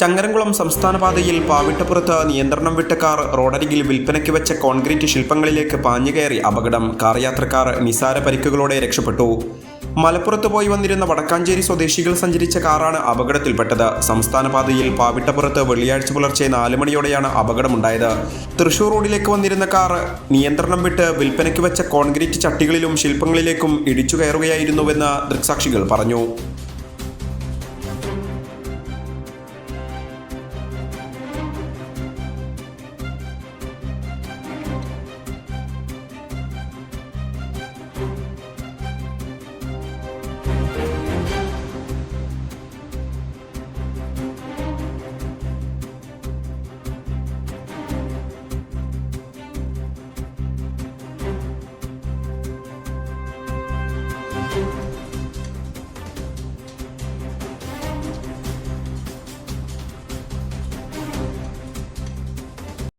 ചങ്ങരംകുളം സംസ്ഥാന പാതയിൽ പാവിട്ടപ്പുറത്ത് നിയന്ത്രണം വിട്ട കാർ റോഡരികിൽ വിൽപ്പനയ്ക്ക് വെച്ച കോൺക്രീറ്റ് ശില്പങ്ങളിലേക്ക് പാഞ്ഞുകയറി അപകടം. കാർ യാത്രക്കാർ നിസാര പരിക്കുകളോടെ രക്ഷപ്പെട്ടു. മലപ്പുറത്ത് പോയി വന്നിരുന്ന വടക്കാഞ്ചേരി സ്വദേശികൾ സഞ്ചരിച്ച കാറാണ് അപകടത്തിൽപ്പെട്ടത്. സംസ്ഥാന പാതയിൽ പാവിട്ടപ്പുറത്ത് വെള്ളിയാഴ്ച പുലർച്ചെ നാല് മണിയോടെയാണ് അപകടമുണ്ടായത്. തൃശൂർ റോഡിലേക്ക് വന്നിരുന്ന കാർ നിയന്ത്രണം വിട്ട് വിൽപ്പനയ്ക്ക് വെച്ച കോൺക്രീറ്റ് ചട്ടികളിലും ശില്പങ്ങളിലേക്കും ഇടിച്ചു കയറുകയായിരുന്നുവെന്ന് ദൃക്സാക്ഷികൾ പറഞ്ഞു.